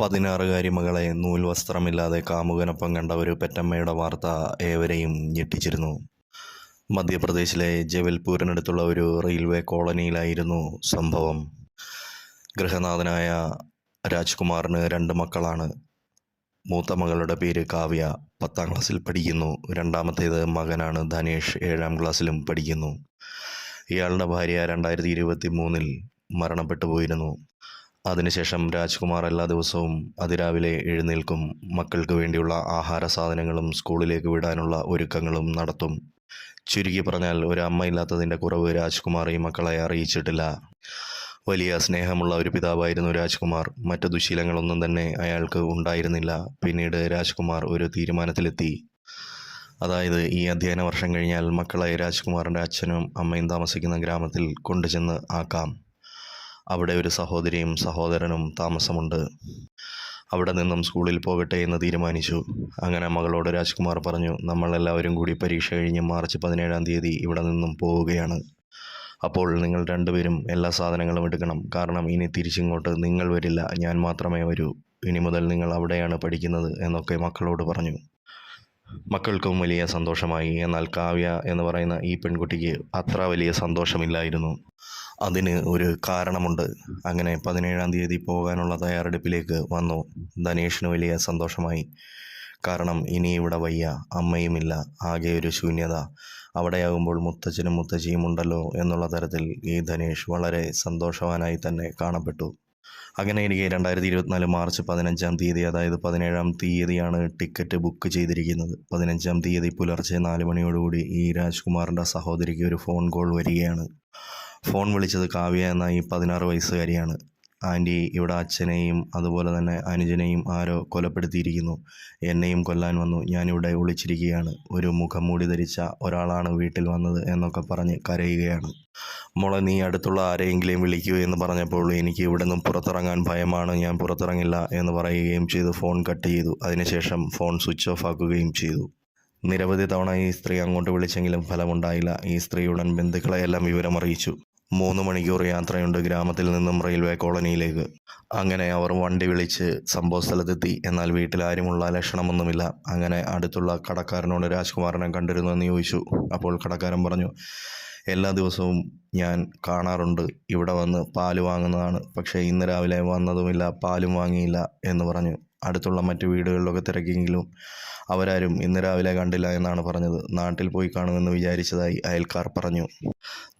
പതിനാറുകാരി മകളെ നൂൽവസ്ത്രമില്ലാതെ കാമുകനൊപ്പം കണ്ട ഒരു പെറ്റമ്മയുടെ വാർത്ത ഏവരെയും ഞെട്ടിച്ചിരുന്നു. മധ്യപ്രദേശിലെ ജബൽപൂരിനടുത്തുള്ള ഒരു റെയിൽവേ കോളനിയിലായിരുന്നു സംഭവം. ഗൃഹനാഥനായ രാജ്കുമാറിന് രണ്ട് മക്കളാണ്. മൂത്ത മകളുടെ പേര് കാവ്യ. പത്താം ക്ലാസ്സിൽ പഠിക്കുന്നു. രണ്ടാമത്തേത് മകനാണ് ധനേഷ്. ഏഴാം ക്ലാസ്സിലും പഠിക്കുന്നു. ഇയാളുടെ ഭാര്യ രണ്ടായിരത്തി ഇരുപത്തി മൂന്നിൽ മരണപ്പെട്ടു പോയിരുന്നു അതിനുശേഷം രാജ്കുമാർ എല്ലാ ദിവസവും അതിരാവിലെ എഴുന്നേൽക്കും. മക്കൾക്ക് വേണ്ടിയുള്ള ആഹാര സാധനങ്ങളും സ്കൂളിലേക്ക് വിടാനുള്ള ഒരുക്കങ്ങളും നടത്തും. ചുരുക്കി പറഞ്ഞാൽ ഒരു അമ്മയില്ലാത്തതിന്റെ കുറവ് രാജ്കുമാർ ഈ മക്കളെ അറിയിച്ചിട്ടില്ല. വലിയ സ്നേഹമുള്ള ഒരു പിതാവായിരുന്നു രാജ്കുമാർ. മറ്റു ദുശീലങ്ങളൊന്നും തന്നെ അയാൾക്ക് ഉണ്ടായിരുന്നില്ല. പിന്നീട് രാജ്കുമാർ ഒരു തീരുമാനത്തിലെത്തി. അതായത് ഈ അധ്യയന വർഷം കഴിഞ്ഞാൽ മക്കളെ രാജ്കുമാറിന്റെ അച്ഛനും അമ്മയും താമസിക്കുന്ന ഗ്രാമത്തിൽ കൊണ്ടുചെന്ന് ആക്കാം. അവിടെ ഒരു സഹോദരിയും സഹോദരനും താമസമുണ്ട്. അവിടെ നിന്നും സ്കൂളിൽ പോകട്ടെ എന്ന് തീരുമാനിച്ചു. അങ്ങനെ മകളോട് രാജ്കുമാർ പറഞ്ഞു നമ്മളെല്ലാവരും കൂടി പരീക്ഷ കഴിഞ്ഞ് മാർച്ച് പതിനേഴാം തീയതി ഇവിടെ നിന്നും പോവുകയാണ്. അപ്പോൾ നിങ്ങൾ രണ്ടുപേരും എല്ലാ സാധനങ്ങളും എടുക്കണം. കാരണം ഇനി തിരിച്ചിങ്ങോട്ട് നിങ്ങൾ വരില്ല ഞാൻ മാത്രമേ വരൂ. ഇനി മുതൽ നിങ്ങൾ അവിടെയാണ് പഠിക്കുന്നത് എന്നൊക്കെ മക്കളോട് പറഞ്ഞു. മക്കൾക്കും വലിയ സന്തോഷമായി. എന്നാൽ കാവ്യ എന്ന് പറയുന്ന ഈ പെൺകുട്ടിക്ക് അത്ര വലിയ സന്തോഷമില്ലായിരുന്നു. അതിന് ഒരു കാരണമുണ്ട്. അങ്ങനെ പതിനേഴാം തീയതി പോകാനുള്ള തയ്യാറെടുപ്പിലേക്ക് വന്നു. ധനേഷിന് വലിയ സന്തോഷമായി. കാരണം ഇനി ഇവിടെ വയ്യ. അമ്മയുമില്ല. ആകെ ഒരു ശൂന്യത. അവിടെയാകുമ്പോൾ മുത്തച്ഛനും മുത്തശ്ശിയും ഉണ്ടല്ലോ എന്നുള്ള തരത്തിൽ ഈ ധനേഷ് വളരെ സന്തോഷവാനായി തന്നെ കാണപ്പെട്ടു. അങ്ങനെ എനിക്ക് രണ്ടായിരത്തി ഇരുപത്തിനാല് മാർച്ച് പതിനഞ്ചാം തീയതി അതായത് പതിനേഴാം തീയതിയാണ് ടിക്കറ്റ് ബുക്ക് ചെയ്തിരിക്കുന്നത്. പതിനഞ്ചാം തീയതി പുലർച്ചെ നാല് മണിയോടുകൂടി ഈ രാജ്കുമാറിന്റെ സഹോദരിക്ക് ഒരു ഫോൺ കോൾ വരികയാണ്. ഫോൺ വിളിച്ചത് കാവ്യ എന്ന ഈ പതിനാറ് വയസ്സുകാരിയാണ്. ആന്റി ഇവിടെ അച്ഛനെയും അതുപോലെ തന്നെ അനുജനെയും ആരോ കൊലപ്പെടുത്തിയിരിക്കുന്നു. എന്നെയും കൊല്ലാൻ വന്നു. ഞാനിവിടെ ഒളിച്ചിരിക്കുകയാണ്. ഒരു മുഖംമൂടി ധരിച്ച ഒരാളാണ് വീട്ടിൽ വന്നത് എന്നൊക്കെ പറഞ്ഞ് കരയുകയാണ്. മോളെ നീ അടുത്തുള്ള ആരെയെങ്കിലും വിളിക്കൂ എന്ന് പറഞ്ഞപ്പോൾ എനിക്ക് ഇവിടെ നിന്നും പുറത്തിറങ്ങാൻ ഭയമാണ്. ഞാൻ പുറത്തിറങ്ങില്ല എന്ന് പറയുകയും ചെയ്ത്. ഫോൺ കട്ട് ചെയ്തു. അതിനുശേഷം ഫോൺ സ്വിച്ച് ഓഫ് ആക്കുകയും ചെയ്തു. നിരവധി തവണ ഈ സ്ത്രീ അങ്ങോട്ട് വിളിച്ചെങ്കിലും ഫലമുണ്ടായില്ല. ഈ സ്ത്രീയുടൻ ബന്ധുക്കളെയെല്ലാം വിവരമറിയിച്ചു. മൂന്ന് മണിക്കൂർ യാത്രയുണ്ട് ഗ്രാമത്തിൽ നിന്നും റെയിൽവേ കോളനിയിലേക്ക്. അങ്ങനെ അവർ വണ്ടി വിളിച്ച് സംഭവ സ്ഥലത്തെത്തി എന്നാൽ വീട്ടിൽ ആരുമുള്ള ലക്ഷണമൊന്നുമില്ല. അങ്ങനെ അടുത്തുള്ള കടക്കാരനോട് രാജ്കുമാറിനെ കണ്ടിരുന്നു എന്ന് ചോദിച്ചു. അപ്പോൾ കടക്കാരൻ പറഞ്ഞു എല്ലാ ദിവസവും ഞാൻ കാണാറുണ്ട്. ഇവിടെ വന്ന് പാൽ വാങ്ങുന്നതാണ്. പക്ഷേ ഇന്ന് രാവിലെ വന്നതുമില്ല പാലും വാങ്ങിയില്ല എന്ന് പറഞ്ഞു. അടുത്തുള്ള മറ്റു വീടുകളിലൊക്കെ തിരക്കിയെങ്കിലും അവരാരും ഇന്ന് രാവിലെ കണ്ടില്ല എന്നാണ് പറഞ്ഞത്. നാട്ടിൽ പോയി കാണുമെന്ന് വിചാരിച്ചതായി അയൽക്കാർ പറഞ്ഞു.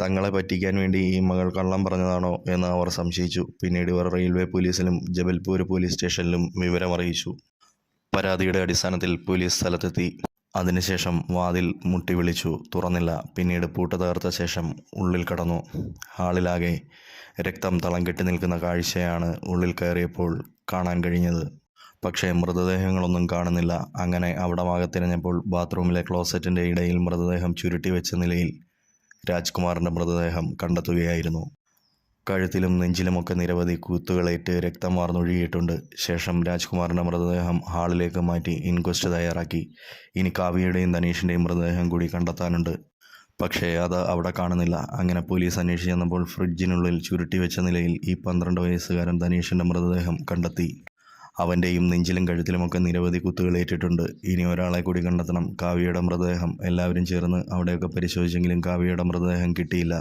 തങ്ങളെ പറ്റിക്കാൻ വേണ്ടി ഈ മകൾ കള്ളം പറഞ്ഞതാണോ എന്ന് അവർ സംശയിച്ചു. പിന്നീട് ഇവർ റെയിൽവേ പോലീസിലും ജബൽപൂർ പോലീസ് സ്റ്റേഷനിലും വിവരമറിയിച്ചു. പരാതിയുടെ അടിസ്ഥാനത്തിൽ പോലീസ് സ്ഥലത്തെത്തി. അതിനുശേഷം വാതിൽ മുട്ടി വിളിച്ചു തുറന്നില്ല. പിന്നീട് പൂട്ട് തകർത്ത ശേഷം ഉള്ളിൽ കടന്നു. ഹാളിലാകെ രക്തം തളം കെട്ടി നിൽക്കുന്ന കാഴ്ചയാണ് ഉള്ളിൽ കയറിയപ്പോൾ കാണാൻ കഴിഞ്ഞത്. പക്ഷേ മൃതദേഹങ്ങളൊന്നും കാണുന്നില്ല. അങ്ങനെ അവിടെ തിരഞ്ഞപ്പോൾ ബാത്റൂമിലെ ക്ലോസറ്റിന്റെ ഇടയിൽ മൃതദേഹം ചുരുട്ടി വെച്ച നിലയിൽ രാജ്കുമാറിന്റെ മൃതദേഹം കണ്ടെത്തുകയായിരുന്നു. കഴുത്തിലും നെഞ്ചിലുമൊക്കെ നിരവധി കുത്തുകളേറ്റ് രക്തം വാർന്നൊഴുകിയിട്ടുണ്ട്. ശേഷം രാജ്കുമാറിന്റെ മൃതദേഹം ഹാളിലേക്ക് മാറ്റി ഇൻക്വസ്റ്റ് തയ്യാറാക്കി. ഇനി കാവ്യയുടെയും ധനീഷിന്റെയും മൃതദേഹം കൂടി കണ്ടെത്താനുണ്ട്. പക്ഷേ അത് അവിടെ കാണുന്നില്ല. അങ്ങനെ പോലീസ് അന്വേഷിച്ച് ചെന്നപ്പോൾ ഫ്രിഡ്ജിനുള്ളിൽ ചുരുട്ടി വെച്ച നിലയിൽ ഈ പന്ത്രണ്ട് വയസ്സുകാരൻ ധനീഷിന്റെ മൃതദേഹം കണ്ടെത്തി. അവന്റെയും നെഞ്ചിലും കഴുത്തിലുമൊക്കെ നിരവധി കുത്തുകൾ ഏറ്റിട്ടുണ്ട്. ഇനി ഒരാളെ കൂടി കണ്ടെത്തണം. കാവ്യയുടെ മൃതദേഹം എല്ലാവരും ചേർന്ന് അവിടെയൊക്കെ പരിശോധിച്ചെങ്കിലും കാവ്യയുടെ മൃതദേഹം കിട്ടിയില്ല.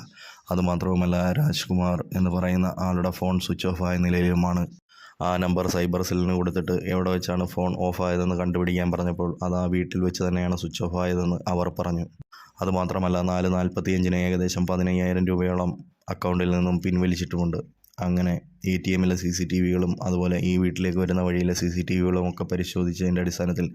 അതുമാത്രവുമല്ല രാജ്കുമാർ എന്ന് പറയുന്ന ആളുടെ ഫോൺ സ്വിച്ച് ഓഫ് ആയ നിലയിലുമാണ്. ആ നമ്പർ സൈബർ സെല്ലിന് കൊടുത്തിട്ട് എവിടെ വെച്ചാണ് ഫോൺ ഓഫ് ആയതെന്ന് കണ്ടുപിടിക്കാൻ പറഞ്ഞപ്പോൾ അത് ആ വീട്ടിൽ വെച്ച് തന്നെയാണ് സ്വിച്ച് ഓഫ് ആയതെന്ന് അവർ പറഞ്ഞു. അതുമാത്രമല്ല നാല് നാൽപ്പത്തിയഞ്ചിന് ഏകദേശം പതിനയ്യായിരം രൂപയോളം അക്കൗണ്ടിൽ നിന്നും പിൻവലിച്ചിട്ടുമുണ്ട്. അങ്ങനെ എ ടി എമ്മിലെ സി സി ടി വികളും അതുപോലെ ഈ വീട്ടിലേക്ക് വരുന്ന വഴിയിലെ സി സി ടി വികളും ഒക്കെ പരിശോധിച്ചതിന്റെ അടിസ്ഥാനത്തിൽ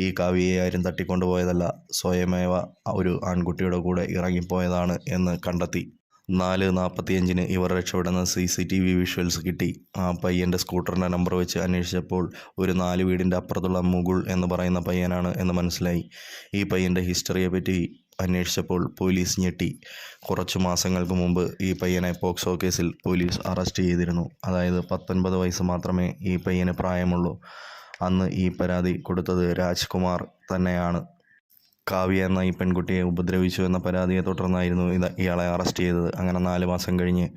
ഈ കാവ്യയെ ആരും തട്ടിക്കൊണ്ടുപോയതല്ല സ്വയമേവ ഒരു ആൺകുട്ടിയുടെ കൂടെ ഇറങ്ങിപ്പോയതാണ് എന്ന് കണ്ടെത്തി. നാല് നാൽപ്പത്തിയഞ്ചിന് ഇവർ രക്ഷപ്പെടുന്ന C C T V visuals കിട്ടി. ആ പയ്യന്റെ സ്കൂട്ടറിന്റെ നമ്പർ വെച്ച് അന്വേഷിച്ചപ്പോൾ ഒരു നാല് വീടിന്റെ അപ്പുറത്തുള്ള മുകുൾ എന്ന് പറയുന്ന പയ്യനാണ് എന്ന് മനസ്സിലായി. ഈ പയ്യന്റെ ഹിസ്റ്ററിയെ പറ്റി അന്വേഷിച്ചപ്പോൾ പോലീസ് ഞെട്ടി. കുറച്ച് മാസങ്ങൾക്ക് മുമ്പ് ഈ പയ്യനെ പോക്സോ കേസിൽ പോലീസ് അറസ്റ്റ് ചെയ്തിരുന്നു. അതായത് പത്തൊൻപത് വയസ്സ് മാത്രമേ ഈ പയ്യന് പ്രായമുള്ളൂ. അന്ന് ഈ പരാതി കൊടുത്തത് രാജ്കുമാർ തന്നെയാണ്. കാവ്യ എന്ന ഈ പെൺകുട്ടിയെ ഉപദ്രവിച്ചു എന്ന പരാതിയെ തുടർന്നായിരുന്നു ഇത് ഇയാളെ അറസ്റ്റ് ചെയ്തത്. അങ്ങനെ നാല് മാസം കഴിഞ്ഞ്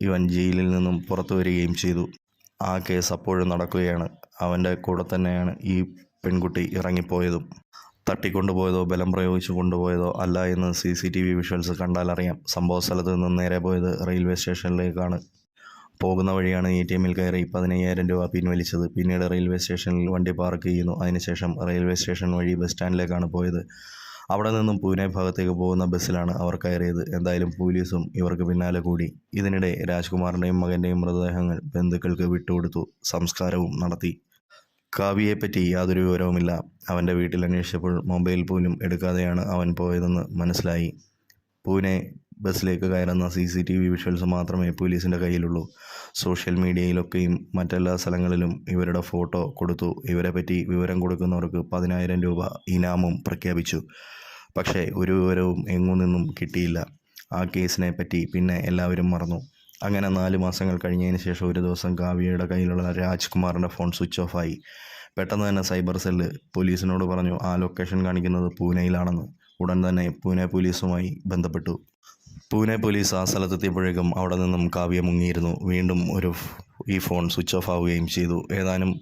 ഇവൻ ജയിലിൽ നിന്നും പുറത്തു വരികയും ചെയ്തു. ആ കേസ് അപ്പോഴും നടക്കുകയാണ്. അവന്റെ കൂടെ തന്നെയാണ് ഈ പെൺകുട്ടി ഇറങ്ങിപ്പോയതും. തട്ടിക്കൊണ്ടുപോയതോ ബലം പ്രയോഗിച്ച് കൊണ്ടുപോയതോ അല്ല എന്ന് C C T V visuals കണ്ടാലറിയാം. സംഭവ സ്ഥലത്ത് നിന്ന് നേരെ പോയത് റെയിൽവേ സ്റ്റേഷനിലേക്കാണ്. പോകുന്ന വഴിയാണ് എ ടി എമ്മിൽ കയറി പതിനയ്യായിരം രൂപ പിൻവലിച്ചത്. പിന്നീട് റെയിൽവേ സ്റ്റേഷനിൽ വണ്ടി പാർക്ക് ചെയ്യുന്നു. അതിനുശേഷം റെയിൽവേ സ്റ്റേഷൻ വഴി ബസ് സ്റ്റാൻഡിലേക്കാണ് പോയത്. അവിടെ നിന്നും പൂനെ ഭാഗത്തേക്ക് പോകുന്ന ബസ്സിലാണ് അവർ കയറിയത്. എന്തായാലും പോലീസും ഇവർക്ക് പിന്നാലെ കൂടി. ഇതിനിടെ രാജ്കുമാറിന്റെയും മകന്റെയും മൃതദേഹങ്ങൾ ബന്ധുക്കൾക്ക് വിട്ടുകൊടുത്തു. സംസ്കാരവും നടത്തി. കാവ്യയെപ്പറ്റി യാതൊരു വിവരവുമില്ല. അവന്റെ വീട്ടിൽ അന്വേഷിച്ചപ്പോൾ മൊബൈൽ പോലും എടുക്കാതെയാണ് അവൻ പോയതെന്ന് മനസ്സിലായി. പൂനെ ബസ്സിലേക്ക് കയറുന്ന C C T V visuals മാത്രമേ പോലീസിന്റെ കയ്യിലുള്ളൂ. സോഷ്യൽ മീഡിയയിലൊക്കെയും മറ്റെല്ലാ സ്ഥലങ്ങളിലും ഇവരുടെ ഫോട്ടോ കൊടുത്തു. ഇവരെ പറ്റി വിവരം കൊടുക്കുന്നവർക്ക് പതിനായിരം രൂപ ഇനാമും പ്രഖ്യാപിച്ചു. പക്ഷേ ഒരു വിവരവും എങ്ങു നിന്നും കിട്ടിയില്ല. ആ കേസിനെ പറ്റി പിന്നെ എല്ലാവരും മറന്നു. അങ്ങനെ നാല് മാസങ്ങൾ കഴിഞ്ഞതിന് ശേഷം ഒരു ദിവസം കാവ്യയുടെ കയ്യിലുള്ള രാജ്കുമാറിന്റെ ഫോൺ സ്വിച്ച് ഓഫായി പെട്ടെന്ന് തന്നെ സൈബർ സെല്ല് പോലീസിനോട് പറഞ്ഞു ആ ലൊക്കേഷൻ കാണിക്കുന്നത് പൂനെയിലാണെന്ന്. ഉടൻ തന്നെ പൂനെ പോലീസുമായി ബന്ധപ്പെട്ടു. പൂനെ പോലീസ് ആ സ്ഥലത്തെത്തിയപ്പോഴേക്കും അവിടെ നിന്നും കാവ്യ മുങ്ങിയിരുന്നു. വീണ്ടും ഒരു ഈ ഫോൺ സ്വിച്ച് ഓഫ് ആവുകയും ചെയ്തു. ഏതാനും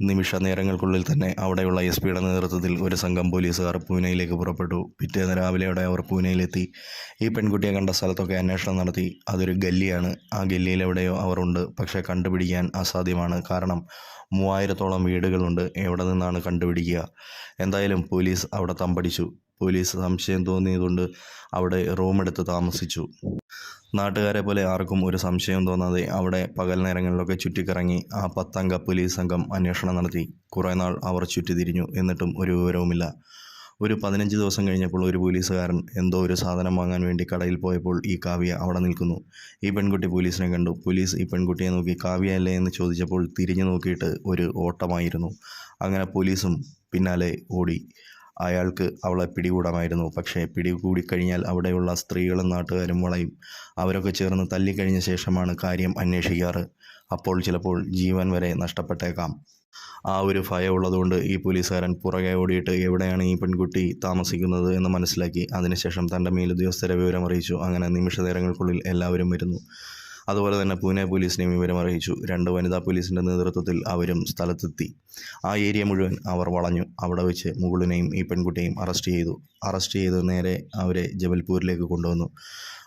നിമിഷ നേരങ്ങൾക്കുള്ളിൽ തന്നെ അവിടെയുള്ള എസ് പിയുടെ നേതൃത്വത്തിൽ ഒരു സംഘം പോലീസുകാർ പൂനെയിലേക്ക് പുറപ്പെട്ടു. പിറ്റേന്ന് രാവിലെയോടെ അവർ പൂനെയിലെത്തി. ഈ പെൺകുട്ടിയെ കണ്ട സ്ഥലത്തൊക്കെ അന്വേഷണം നടത്തി. അതൊരു ഗല്ലിയാണ്. ആ ഗല്ലിയിൽ എവിടെയോ അവർ ഉണ്ട്. പക്ഷേ കണ്ടുപിടിക്കാൻ അസാധ്യമാണ്. കാരണം മൂവായിരത്തോളം വീടുകളുണ്ട്. എവിടെ നിന്നാണ് കണ്ടുപിടിക്കുക? എന്തായാലും പോലീസ് അവിടെ തമ്പടിച്ചു. പോലീസ് സംശയം തോന്നിയതുകൊണ്ട് അവിടെ റൂമെടുത്ത് താമസിച്ചു. നാട്ടുകാരെ പോലെ ആർക്കും ഒരു സംശയം തോന്നാതെ അവിടെ പകൽ നേരങ്ങളിലൊക്കെ ചുറ്റിക്കറങ്ങി ആ പത്തംഗ പോലീസ് സംഘം അന്വേഷണം നടത്തി. കുറേ നാൾ അവർ ചുറ്റിതിരിഞ്ഞു എന്നിട്ടും ഒരു വിവരവുമില്ല. ഒരു പതിനഞ്ച് ദിവസം കഴിഞ്ഞപ്പോൾ ഒരു പോലീസുകാരൻ എന്തോ ഒരു സാധനം വാങ്ങാൻ വേണ്ടി കടയിൽ പോയപ്പോൾ ഈ കാവ്യ അവിടെ നിൽക്കുന്നു. ഈ പെൺകുട്ടി പോലീസിനെ കണ്ടു. പോലീസ് ഈ പെൺകുട്ടിയെ നോക്കി കാവ്യ അല്ലേ? എന്ന് ചോദിച്ചപ്പോൾ തിരിഞ്ഞു നോക്കിയിട്ട് ഒരു ഓട്ടമായിരുന്നു. അങ്ങനെ പോലീസും പിന്നാലെ ഓടി. അയാൾക്ക് അവളെ പിടികൂടാമായിരുന്നു. പക്ഷേ പിടികൂടിക്കഴിഞ്ഞാൽ അവിടെയുള്ള സ്ത്രീകളും നാട്ടുകാരും വളയും. അവരൊക്കെ ചേർന്ന് തല്ലിക്കഴിഞ്ഞ ശേഷമാണ് കാര്യം അന്വേഷിക്കാറ്. അപ്പോൾ ചിലപ്പോൾ ജീവൻ വരെ നഷ്ടപ്പെട്ടേക്കാം. ആ ഒരു ഭയം ഉള്ളതുകൊണ്ട് ഈ പോലീസുകാരൻ പുറകെ ഓടിയിട്ട് എവിടെയാണ് ഈ പെൺകുട്ടി താമസിക്കുന്നത് എന്ന് മനസ്സിലാക്കി. അതിനുശേഷം തന്റെ മേലുദ്യോഗസ്ഥരെ വിവരം അറിയിച്ചു അങ്ങനെ നിമിഷ നേരങ്ങൾക്കുള്ളിൽ എല്ലാവരും വരുന്നു. അതുപോലെ തന്നെ പൂനെ പോലീസിനെയും വിവരം അറിയിച്ചു. രണ്ട് വനിതാ പോലീസിന്റെ നേതൃത്വത്തിൽ അവരും സ്ഥലത്തെത്തി. ആ ഏരിയ മുഴുവൻ അവർ വളഞ്ഞു. അവിടെ വെച്ച് മുകുളിനെയും ഈ പെൺകുട്ടിയെയും അറസ്റ്റ് ചെയ്തു. അറസ്റ്റ് ചെയ്ത് നേരെ അവരെ ജബൽപൂരിലേക്ക് കൊണ്ടുവന്നു.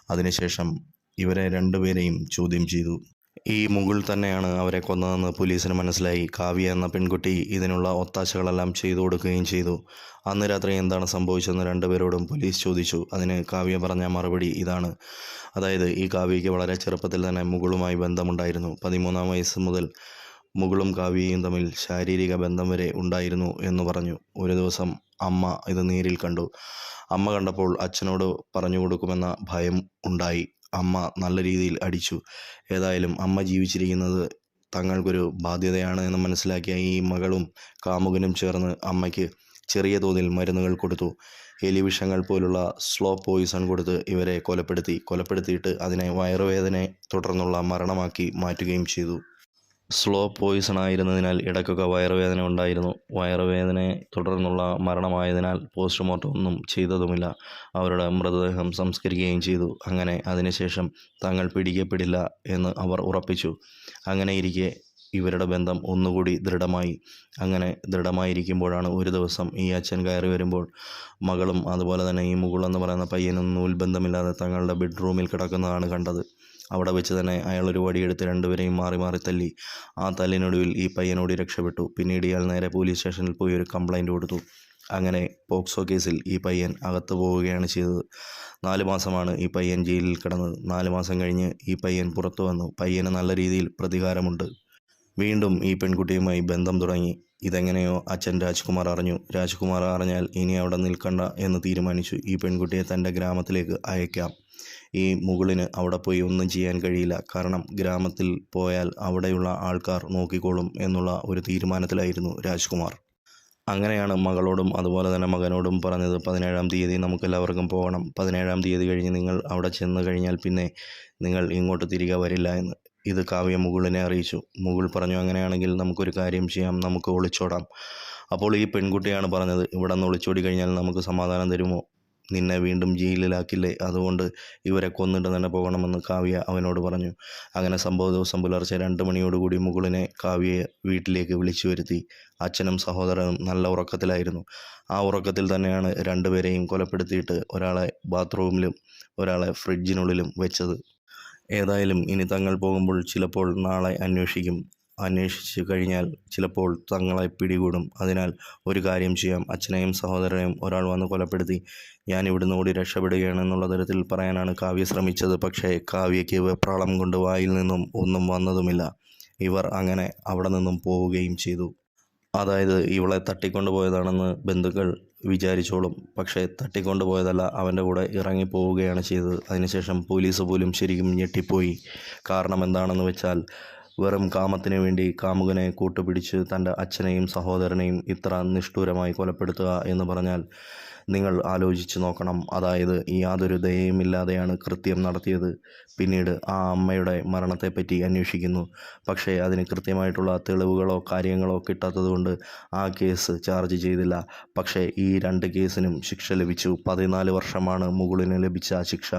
അതിനുശേഷം ഇവരെ രണ്ടുപേരെയും ചോദ്യം ചെയ്തു. ഈ മുകൾ തന്നെയാണ് അവരെ കൊന്നതെന്ന് പോലീസിന് മനസ്സിലായി. കാവ്യ എന്ന പെൺകുട്ടി ഇതിനുള്ള ഒത്താശകളെല്ലാം ചെയ്തു കൊടുക്കുകയും ചെയ്തു. അന്ന് രാത്രി എന്താണ് സംഭവിച്ചതെന്ന് രണ്ടുപേരോടും പോലീസ് ചോദിച്ചു. അതിന് കാവ്യ പറഞ്ഞ മറുപടി ഇതാണ്. അതായത് ഈ കാവ്യയ്ക്ക് വളരെ ചെറുപ്പത്തിൽ തന്നെ മുകളുമായി ബന്ധമുണ്ടായിരുന്നു. പതിമൂന്നാം വയസ്സ് മുതൽ മുകളും കാവ്യയും തമ്മിൽ ശാരീരിക ബന്ധം വരെ ഉണ്ടായിരുന്നു എന്ന് പറഞ്ഞു. ഒരു ദിവസം അമ്മ ഇത് നേരിൽ കണ്ടു. അമ്മ കണ്ടപ്പോൾ അച്ഛനോട് പറഞ്ഞു കൊടുക്കുമെന്ന ഭയം ഉണ്ടായി. അമ്മ നല്ല രീതിയിൽ അടിച്ചു. ഏതായാലും അമ്മ ജീവിച്ചിരിക്കുന്നത് തങ്ങൾക്കൊരു ബാധ്യതയാണ് എന്ന് മനസ്സിലാക്കിയ ഈ മകളും കാമുകനും ചേർന്ന് അമ്മയ്ക്ക് ചെറിയ തോതിൽ മരുന്നുകൾ കൊടുത്തു. എലിവിഷങ്ങൾ പോലുള്ള സ്ലോ പോയിസൺ കൊടുത്ത് ഇവരെ കൊലപ്പെടുത്തി. കൊലപ്പെടുത്തിയിട്ട് അതിനെ വയറുവേദനയെ തുടർന്നുള്ള മരണമാക്കി മാറ്റുകയും ചെയ്തു. സ്ലോ പോയിസൺ ആയിരുന്നതിനാൽ ഇടയ്ക്കൊക്കെ വയറുവേദന ഉണ്ടായിരുന്നു. വയറുവേദനയെ തുടർന്നുള്ള മരണമായതിനാൽ പോസ്റ്റ്മോർട്ടം ഒന്നും ചെയ്തതുമില്ല. അവരുടെ മൃതദേഹം സംസ്കരിക്കുകയും ചെയ്തു. അങ്ങനെ അതിനുശേഷം തങ്ങൾ പിടിക്കപ്പെടില്ല എന്ന് അവർ ഉറപ്പിച്ചു. അങ്ങനെ ഇരിക്കെ ഇവരുടെ ബന്ധം ഒന്നുകൂടി ദൃഢമായി. അങ്ങനെ ദൃഢമായിരിക്കുമ്പോഴാണ് ഒരു ദിവസം ഈ അച്ഛൻ കയറി വരുമ്പോൾ മകളും അതുപോലെ തന്നെ ഈ മുകുളെന്ന് പറയുന്ന പയ്യനും നൂൽബന്ധമില്ലാതെ തങ്ങളുടെ ബെഡ്റൂമിൽ കിടക്കുന്നതാണ് കണ്ടത്. അവിടെ വെച്ച് തന്നെ അയാൾ ഒരു വടിയെടുത്ത് രണ്ടുപേരെയും മാറി മാറി തല്ലി. ആ തല്ലിനൊടുവിൽ ഈ പയ്യനോടി രക്ഷപ്പെട്ടു. പിന്നീട് ഇയാൾ നേരെ പോലീസ് സ്റ്റേഷനിൽ പോയി ഒരു കംപ്ലൈന്റ് കൊടുത്തു. അങ്ങനെ പോക്സോ കേസിൽ ഈ പയ്യൻ അകത്ത് പോവുകയാണ് ചെയ്തത്. നാല് മാസമാണ് ഈ പയ്യൻ ജയിലിൽ കിടന്നത്. നാല് മാസം കഴിഞ്ഞ് ഈ പയ്യൻ പുറത്തു വന്നു. പയ്യന് നല്ല രീതിയിൽ പ്രതികാരമുണ്ട്. വീണ്ടും ഈ പെൺകുട്ടിയുമായി ബന്ധം തുടങ്ങി. ഇതെങ്ങനെയോ അച്ഛൻ രാജ്കുമാർ അറിഞ്ഞു. രാജ്കുമാർ അറിഞ്ഞാൽ ഇനി അവിടെ നിൽക്കണ്ട എന്ന് തീരുമാനിച്ചു. ഈ പെൺകുട്ടിയെ തന്റെ ഗ്രാമത്തിലേക്ക് അയക്കാം. ഈ മുകളിന് അവിടെ പോയി ഒന്നും ചെയ്യാൻ കഴിയില്ല. കാരണം ഗ്രാമത്തിൽ പോയാൽ അവിടെയുള്ള ആൾക്കാർ നോക്കിക്കോളും എന്നുള്ള ഒരു തീരുമാനത്തിലായിരുന്നു രാജ്കുമാർ. അങ്ങനെയാണ് മകളോടും അതുപോലെ തന്നെ മകനോടും പറഞ്ഞത്. പതിനേഴാം തീയതി നമുക്കെല്ലാവർക്കും പോകണം. പതിനേഴാം തീയതി കഴിഞ്ഞ് നിങ്ങൾ അവിടെ ചെന്ന് കഴിഞ്ഞാൽ പിന്നെ നിങ്ങൾ ഇങ്ങോട്ട് തിരികെ വരില്ല എന്ന്. ഇത് കാവ്യ മുകളിനെ അറിയിച്ചു. മുകുൾ പറഞ്ഞു അങ്ങനെയാണെങ്കിൽ നമുക്കൊരു കാര്യം ചെയ്യാം. നമുക്ക് ഒളിച്ചോടാം. അപ്പോൾ ഈ പെൺകുട്ടിയാണ് പറഞ്ഞത്. ഇവിടെ നിന്ന് ഒളിച്ചോടി കഴിഞ്ഞാൽ നമുക്ക് സമാധാനം തരുമോ? നിന്നെ വീണ്ടും ജയിലിലാക്കില്ലേ? അതുകൊണ്ട് ഇവരെ കൊന്നിട്ട് തന്നെ പോകണമെന്ന് കാവ്യ അവനോട് പറഞ്ഞു. അങ്ങനെ സംഭവ ദിവസം പുലർച്ചെ രണ്ട് മണിയോടുകൂടി മുകളിനെ കാവ്യയെ വീട്ടിലേക്ക് വിളിച്ചു വരുത്തി. അച്ഛനും സഹോദരനും നല്ല ഉറക്കത്തിലായിരുന്നു. ആ ഉറക്കത്തിൽ തന്നെയാണ് രണ്ടുപേരെയും കൊലപ്പെടുത്തിയിട്ട് ഒരാളെ ബാത്റൂമിലും ഒരാളെ ഫ്രിഡ്ജിനുള്ളിലും വെച്ചത്. ഏതായാലും ഇനി തങ്ങൾ പോകുമ്പോൾ ചിലപ്പോൾ നാളെ അന്വേഷിക്കും. അന്വേഷിച്ച് കഴിഞ്ഞാൽ ചിലപ്പോൾ തങ്ങളെ പിടികൂടും. അതിനാൽ ഒരു കാര്യം ചെയ്യാം. അച്ഛനെയും സഹോദരനെയും ഒരാൾ വന്ന് കൊലപ്പെടുത്തി. ഞാൻ ഇവിടുന്ന് ഓടി രക്ഷപ്പെടുകയാണ് എന്നുള്ള തരത്തിൽ പറയാനാണ് കാവ്യ ശ്രമിച്ചത്. പക്ഷേ കാവ്യയ്ക്ക് വെപ്രാളം കൊണ്ട് വായിൽ നിന്നും ഒന്നും വന്നതുമില്ല. ഇവർ അങ്ങനെ അവിടെ നിന്നും പോവുകയും ചെയ്തു. അതായത് ഇവളെ തട്ടിക്കൊണ്ടുപോയതാണെന്ന് ബന്ധുക്കൾ വിചാരിച്ചോളും. പക്ഷേ തട്ടിക്കൊണ്ടുപോയതല്ല അവന്റെ കൂടെ ഇറങ്ങിപ്പോവുകയാണ് ചെയ്തത്. അതിനുശേഷം പോലീസ് പോലും ശരിക്കും ഞെട്ടിപ്പോയി. കാരണം എന്താണെന്ന് വെച്ചാൽ വെറും കാമത്തിന് വേണ്ടി കാമുകനെ കൂട്ടുപിടിച്ച് തന്റെ അച്ഛനെയും സഹോദരനെയും ഇത്ര നിഷ്ഠൂരമായി കൊലപ്പെടുത്തുക എന്ന് പറഞ്ഞാൽ നിങ്ങൾ ആലോചിച്ച് നോക്കണം. അതായത് യാതൊരു ദയയുമില്ലാതെയാണ് കൃത്യം നടത്തിയത്. പിന്നീട് ആ അമ്മയുടെ മരണത്തെപ്പറ്റി അന്വേഷിക്കുന്നു. പക്ഷേ അതിന് കൃത്യമായിട്ടുള്ള തെളിവുകളോ കാര്യങ്ങളോ കിട്ടാത്തതുകൊണ്ട് ആ കേസ് ചാർജ് ചെയ്തില്ല. പക്ഷേ ഈ രണ്ട് കേസിനും ശിക്ഷ ലഭിച്ചു. പതിനാല് വർഷമാണ് മുകുളിന് ലഭിച്ച ശിക്ഷ.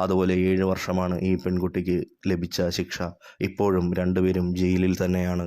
അതുപോലെ ഏഴ് വർഷമാണ് ഈ പെൺകുട്ടിക്ക് ലഭിച്ച ശിക്ഷ. ഇപ്പോഴും രണ്ടുപേരും ജയിലിൽ തന്നെയാണ്.